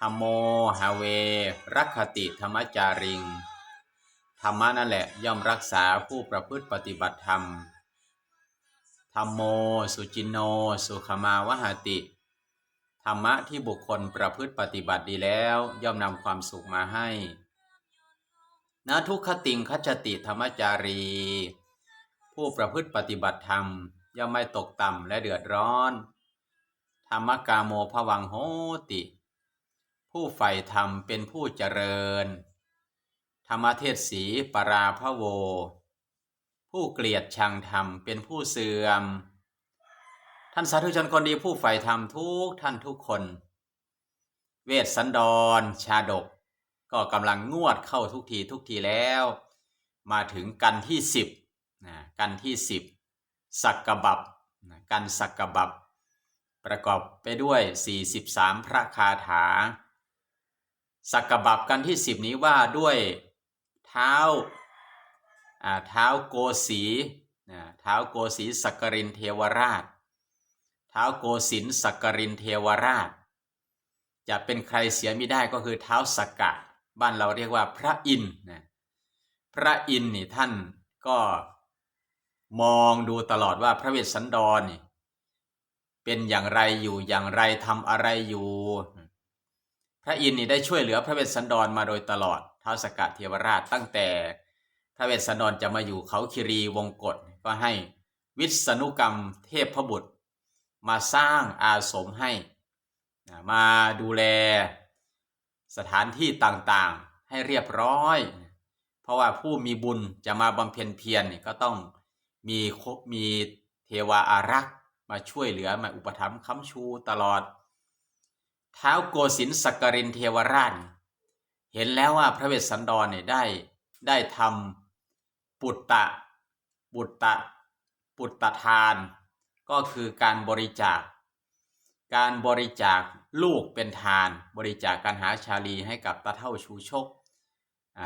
ธรรมโมหาเว รักขติธรรมจาริง ธรรมะนั่นแหละย่อมรักษาผู้ประพฤติปฏิบัติธรรม ธรรมโม สุจินโน สุขมาวหติ ธรรมะที่บุคคลประพฤติปฏิบัติดีแล้วย่อมนำความสุขมาให้นะทุกขติงคัจติธรรมจารี ผู้ประพฤติปฏิบัติธรรม ย่อมไม่ตกต่ำและเดือดร้อน ธรรมกาโมภวังโหติ ผู้ใฝ่ธรรมเป็นผู้เจริญ ธรรมเทศสีปราพะโว ผู้เกลียดชังธรรมเป็นผู้เสื่อม ท่านสาธุชนคนดีผู้ใฝ่ธรรมทุกท่านทุกคน เวสสันดร ชาดก ก็กำลังงวดเข้าทุกทีทุกทีแล้ว มาถึงกันที่สิบนะกันที่สิบสักกบับนะกันสักกบับ ประกอบไปด้วย 43 พระคาถา สักกบับกันที่สิบนี้ว่าด้วยเท้าเท้าโกสีเท้าโกสีสักกรินเทวราช เท้าโกสินสักกรินเทวราช จะเป็นใครเสียไม่ได้ก็คือเท้าสักกะ บ้านเราเรียกว่าพระอินทร์นะพระอินทร์นี่ท่านก็มองดูตลอดว่าพระเวสสันดรนี่เป็นอย่างไรอยู่อย่างไรทำอะไรอยู่ พระอินทร์นี่ได้ช่วยเหลือพระเวสสันดรมาโดยตลอดท้าวสกัดเทวราชตั้งแต่พระเวสสันดรจะมาอยู่เขาคิรีวงกฏก็ให้วิษณุกรรมเทพพบุตร มาสร้างอาสมให้ มาดูแลสถานที่ต่างๆให้เรียบร้อย เพราะว่าผู้มีบุญจะมาบำเพ็ญเพียรก็ต้องมีมีเทวาอารักษ์มาช่วยเหลือมาอุปถัมภ์ค้ำชูตลอด ท้าโกสินสักกรินเทวราช เห็นแล้วว่าพระเวสสันดรเนี่ยได้ได้ทำปุตตะปุตตะปุตตะทาน ก็คือการบริจาค การบริจาคลูกเป็นทาน บริจาคการหาชาลีให้กับตาเท่าชูโชค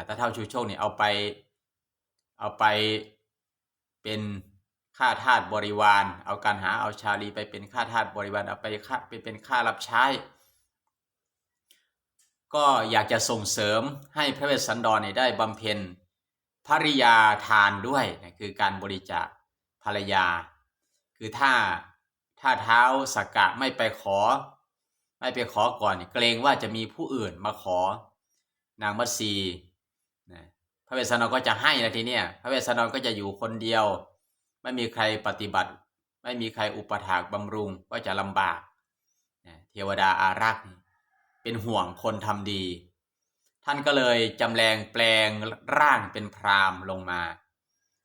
ตาเท่าชูโชคเนี่ยเอาไปเอาไปเป็นค่าทาสบริวาร เอาการหาเอาชาลีไปเป็นค่าทาสบริวารเอาไปค่าไปเป็นค่ารับใช้ ก็อยากจะส่งเสริมให้พระเวสสันดรได้บำเพ็ญภริยาทานด้วยนะคือการบริจาคภรรยา คือถ้าถ้าเท้าสักกะไม่ไปขอ ไม่ไปขอก่อน เกรงว่าจะมีผู้อื่นมาขอนางมัตสีนะพระเวสสันดรก็จะให้นะทีเนี้ยพระเวสสันดรก็จะอยู่คนเดียว ไม่มีใครปฏิบัติ ไม่มีใครอุปถากบำรุงก็จะลำบากนะเทวดาอารักษ์ เป็นห่วงคนทำดี ท่านก็เลยจำแรงแปลงร่างเป็นพราหมณ์ลงมา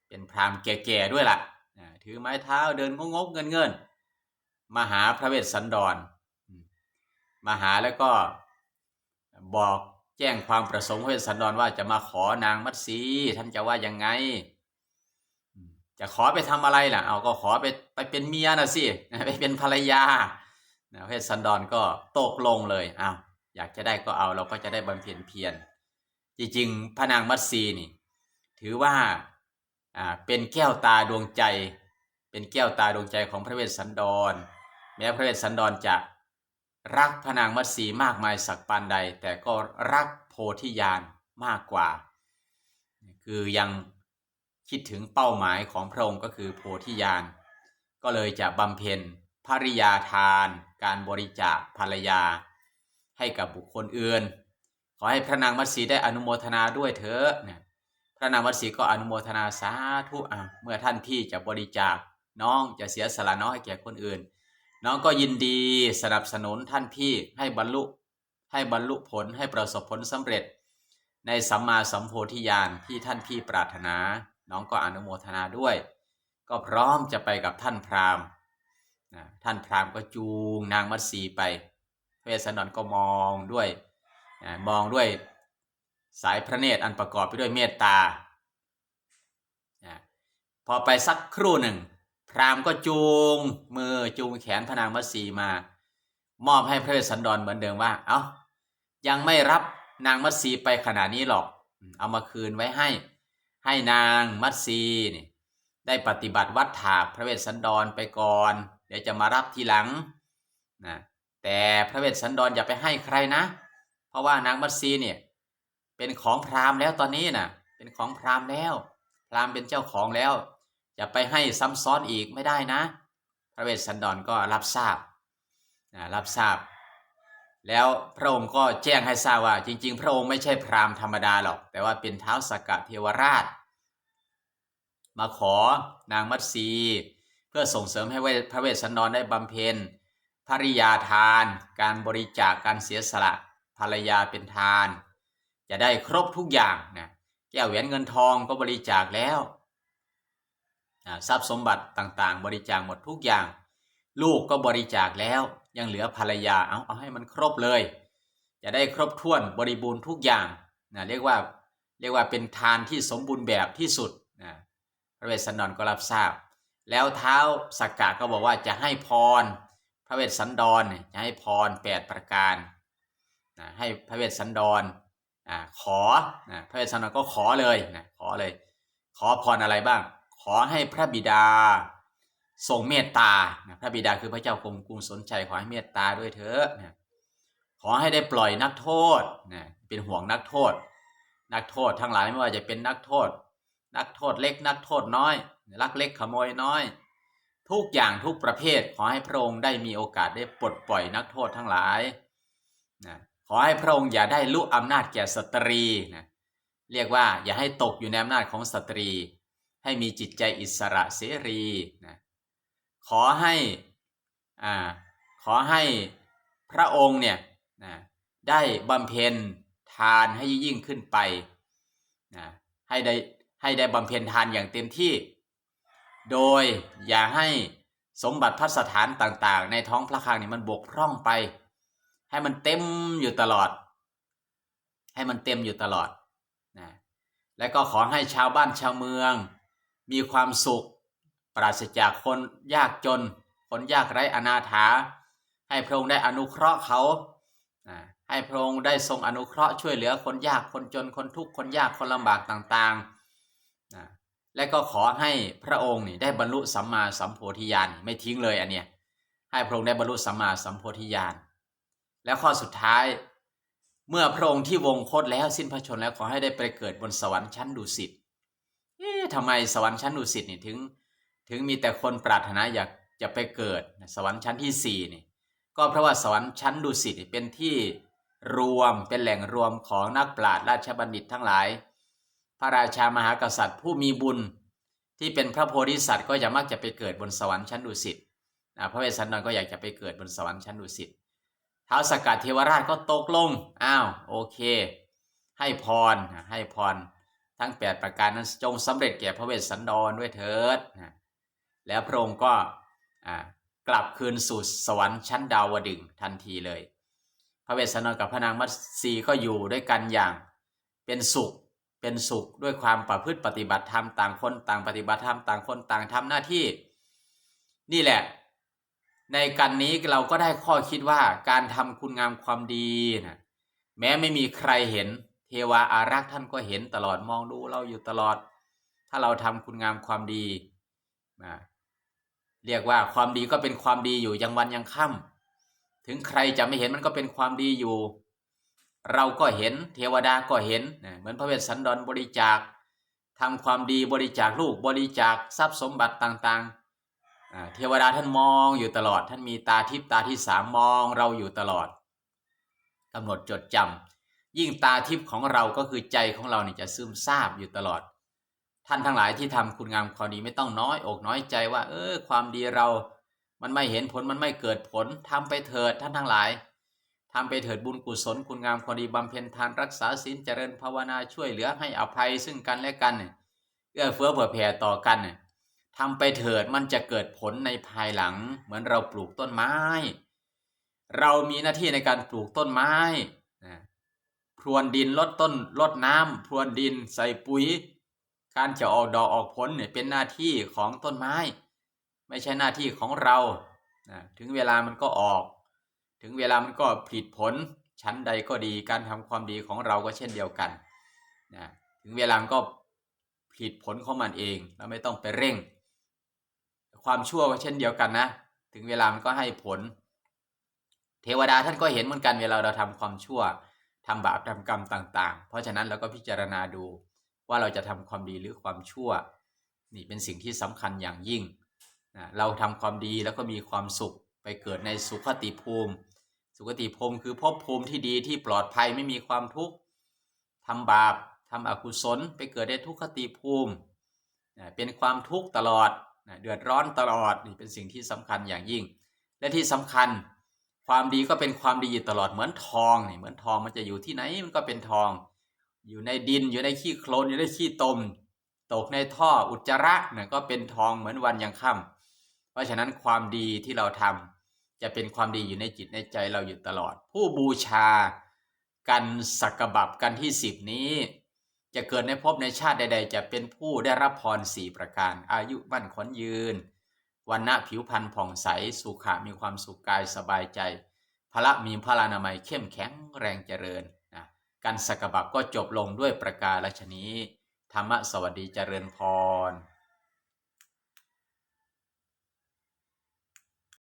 เป็นพราหมณ์แก่ๆด้วยละ่ะถือไม้เท้าเดินงกๆเงินๆมาหาพระเวสสันดร มาหาแล้วก็บอกแจ้งความประสงค์พระเวสสันดรว่าจะมาขอนางมัตสีท่านจะว่ายังไง จะขอไปทำอะไรล่ะ เอาก็ขอไปไปเป็นเมียนะสิไปเป็นภรรยาพระเวสสันดรก็ตกลงเลยเอา อยากจะได้ก็เอาเราก็จะได้บำเพ็ญเพียรจริงๆพระนางมัตสีนี่ ถือว่าอ่าเป็นแก้วตาดวงใจ เป็นแก้วตาดวงใจของพระเวสสันดร แม้พระเวสสันดรจะรักพระนางมัตสีมากมายสักปานใด แต่ก็รักโพธิญาณมากกว่า คือยังคิดถึงเป้าหมายของพระองค์ก็คือโพธิญาณก็เลยจะบำเพ็ญภริยาทาน การบริจาคภรรยา ให้กับบุคคลอื่น ขอให้พระนางมัตสีได้อนุโมทนาด้วยเถอะเนี่ยพระนางมัตสีก็อนุโมทนาสาธุอะเมื่อท่านพี่จะบริจาคน้องจะเสียสละน้องให้แก่คนอื่น น้องก็ยินดีสนับสนุนท่านพี่ให้บรรลุ ให้บรรลุผลให้ประสบผลสำเร็จ ในสัมมาสัมโพธิญาณที่ท่านพี่ปรารถนา น้องก็อนุโมทนาด้วย ก็พร้อมจะไปกับท่านพราหมณ์ท่านพราหมณ์ก็จูงนางมัตสีไป เวสสันดรก็มองด้วยมองด้วยสายพระเนตรอันประกอบไปด้วยเมตตา พอไปสักครู่หนึ่ง พราหมณ์ก็จูงมือจูงแขนพนางมัตสีมา มอบให้พระเวสสันดรเหมือนเดิมว่า เอา้ายังไม่รับนางมัตสีไปขนาดนี้หรอก เอามาคืนไว้ให้ ให้นางมัตสีนี่ได้ปฏิบัติวัดถาพระเวสสันดรไปก่อน เดี๋ยวจะมารับทีหลังนะ แต่พระเวสสันดรอย่าไปให้ใครนะ เพราะว่านางมัตสีเนี่ยเป็นของพราหมณ์แล้วตอนนี้นะเป็นของพราหมณ์แล้ว พราหมณ์เป็นเจ้าของแล้ว อย่าไปให้ซ้ำซ้อนอีกไม่ได้นะ พระเวสสันดรก็รับทราบนะรับทราบ แล้วพระองค์ก็แจ้งให้ทราบว่า จริง ๆ พระองค์ไม่ใช่พราหมณ์ธรรมดาหรอก แต่ว่าเป็นเท้าสกกะเทวราช มาขอนางมัตสีเพื่อส่งเสริมให้พระเวสสันดรได้บำเพ็ญ ภริยาทาน การบริจาคการเสียสละภรรยาเป็นทาน จะได้ครบทุกอย่างนะแก้วแหวนเงินทองก็บริจาคแล้วทรัพย์สมบัติต่างๆ บริจาคหมดทุกอย่าง ลูกก็บริจาคแล้วยังเหลือภรรยาเอาเอาให้มันครบเลย จะได้ครบถ้วนบริบูรณ์ทุกอย่างนะเรียกว่าเรียกว่าเป็นทานที่สมบูรณ์แบบที่สุดนะพระเวสสันดรก็รับทราบ แล้วเท้าสักกะก็บอกว่าจะให้พร พระเวสสันดรจะให้พรแปดประการนะให้พระเวสสันดรอ่าขอนะพระเวสสันดรก็ขอเลยนะขอเลย ขอพรอะไรบ้าง ขอให้พระบิดาทรงเมตตาพระบิดาคือพระเจ้ากรมกรุงสนใจขอให้เมตตาด้วยเถอะนะขอให้ได้ปล่อยนักโทษนะเป็นห่วงนักโทษ นักโทษทั้งหลายไม่ว่าจะเป็นนักโทษ นักโทษเล็กนักโทษน้อยลักเล็กขโมยน้อย ทุกอย่างทุกประเภทขอให้พระองค์ได้มีโอกาสได้ปลดปล่อยนักโทษทั้งหลายนะขอให้พระองค์อย่าได้ลุกอำนาจแก่สตรีนะเรียกว่าอย่าให้ตกอยู่ในอำนาจของสตรี ให้มีจิตใจอิสระเสรีนะขอให้อ่าขอให้พระองค์เนี่ยนะได้บำเพ็ญทานให้ยิ่งขึ้นไปนะให้ได้ให้ได้บำเพ็ญทานอย่างเต็มที่ โดยอย่าให้สมบัติพัสถานต่างๆ ในท้องพระคลังนี่มันบกพร่องไป ให้มันเต็มอยู่ตลอด ให้มันเต็มอยู่ตลอดนะและก็ขอให้ชาวบ้านชาวเมือง มีความสุข ปราศจากคนยากจน คนยากไร้อนาถา ให้พระองค์ได้อนุเคราะห์เขาให้พระองค์ได้ทรงอนุเคราะห์ช่วยเหลือคนยากคนจนคนทุกข์คนยากคนลำบากต่างๆ และก็ขอให้พระองค์นี่ได้บรรลุสัมมาสัมโพธิญาณไม่ทิ้งเลยอันเนี้ยให้พระองค์ได้บรรลุสัมมาสัมโพธิญาณแล้วข้อสุดท้าย เมื่อพระองค์ที่วงโคตแล้วสิ้นพระชนแล้วขอให้ได้ไปเกิดบนสวรรค์ชั้นดุสิตเอ๊ะทำไมสวรรค์ชั้นดุสิตนี่ถึง ถึงมีแต่คนปรารถนาอยากจะไปเกิดสวรรค์ชั้นที่สี่นี่ก็เพราะว่าสวรรค์ชั้นดุสิตเป็นที่รวมเป็นแหล่งรวมของนักปราชญ์ราชบัณฑิตทั้งหลาย พระราชามหากษัตริย์ผู้มีบุญที่เป็นพระโพธิสัตว์ก็จะมักจะไปเกิดบนสวรรค์ชั้นดุสิตนะพระเวสสันดรก็อยากจะไปเกิดบนสวรรค์ชั้นดุสิตท้าวสกัดเทวราชก็ตกลง อ้าว โอเค ให้พร ให้พร ทั้งแปดประการนั้นจงสำเร็จแก่พระเวสสันดรด้วยเถิดนะแล้วพระองค์ก็กลับคืนสู่สวรรค์ชั้นดาวดึงทันทีเลย พระเวสสันดรกับพระนางมัตสีก็อยู่ด้วยกันอย่างเป็นสุข เป็นสุขด้วยความประพฤติปฏิบัติธรรมต่างคนต่างปฏิบัติธรรมต่างคนต่างทำหน้าที่ นี่แหละ ในกันนี้เราก็ได้ข้อคิดว่าการทำคุณงามความดีนะแม้ไม่มีใครเห็น เทวาอารักษ์ท่านก็เห็นตลอดมองดูเราอยู่ตลอด ถ้าเราทำคุณงามความดีนะเรียกว่าความดีก็เป็นความดีอยู่ยังวันยังค่ำถึงใครจะไม่เห็นมันก็เป็นความดีอยู่ เราก็เห็นเทวดาก็เห็น เหมือนพระเวสสันดรบริจาคทำความดีบริจาคลูกบริจาคทรัพย์สมบัติต่างๆ เทวดาท่านมองอยู่ตลอด ท่านมีตาทิพตาที่สามมองเราอยู่ตลอดกำหนดจดจำยิ่งตาทิพย์ของเราก็คือใจของเราเนี่ยจะซึมซาบอยู่ตลอด ท่านทั้งหลายที่ทำคุณงามความดีไม่ต้องน้อยอกน้อยใจว่า เออความดีเรา มันไม่เห็นผลมันไม่เกิดผลทำไปเถิดท่านทั้งหลาย ทำไปเถิดบุญกุศลคุณงามความดีบำเพ็ญทานรักษาศีลเจริญภาวนาช่วยเหลือให้อภัยซึ่งกันและกันเอื้อเฟื้อเผื่อแผ่ต่อกันทำไปเถิดมันจะเกิดผลในภายหลัง เหมือนเราปลูกต้นไม้ เรามีหน้าที่ในการปลูกต้นไม้นะพรวนดินลดต้นลดน้ำพรวนดินใส่ปุ๋ย การจะออกดอกออกผลเนี่ยเป็นหน้าที่ของต้นไม้ ไม่ใช่หน้าที่ของเราถึงเวลามันก็ออก ถึงเวลามันก็ผลิตผลชั้นใดก็ดีการทำความดีของเราก็เช่นเดียวกันนะถึงเวลามันก็ผลิตผลของมันเองเราไม่ต้องไปเร่ง ความชั่วก็เช่นเดียวกันนะ ถึงเวลามันก็ให้ผล เทวดาท่านก็เห็นเหมือนกันเวลาเราทำความชั่วทำบาปทำกรรมต่าง ๆ เพราะฉะนั้นเราก็พิจารณาดูว่าเราจะทำความดีหรือความชั่ว นี่เป็นสิ่งที่สำคัญอย่างยิ่งนะเราทำความดีแล้วก็มีความสุข ไปเกิดในสุขติภูมิ สุขติภูมิคือภพภูมิที่ดีที่ปลอดภัยไม่มีความทุกข์ทำบาปทำอกุศล ไปเกิดในทุกขติภูมิเป็นความทุกข์ตลอดเดือดร้อนตลอดนี่เป็นสิ่งที่สำคัญอย่างยิ่ง และที่สำคัญความดีก็เป็นความดีอยู่ตลอดเหมือนทองนี่เหมือนทองมันจะอยู่ที่ไหนมันก็เป็นทอง อยู่ในดินอยู่ในขี้โคลนอยู่ในขี้ตม ตกในท่ออุจจาระเนี่ยก็เป็นทองเหมือนวันยังค่ำเพราะฉะนั้นความดีที่เราทำ จะเป็นความดีอยู่ในจิตในใจเราอยู่ตลอด ผู้บูชากันสักบับกันที่สิบนี้ จะเกิดในภพในชาติใด ๆ จะเป็นผู้ได้รับพรสี่ประการ อายุมั่นขวัญยืนวันณะผิวพรรณผ่องใสสุขะมีความสุขกายสบายใจพละมีพลานามัยเข้มแข็งแรงเจริญนะการสักบับก็จบลงด้วยประกาศชนี้ ธรรมะสวัสดีเจริญพร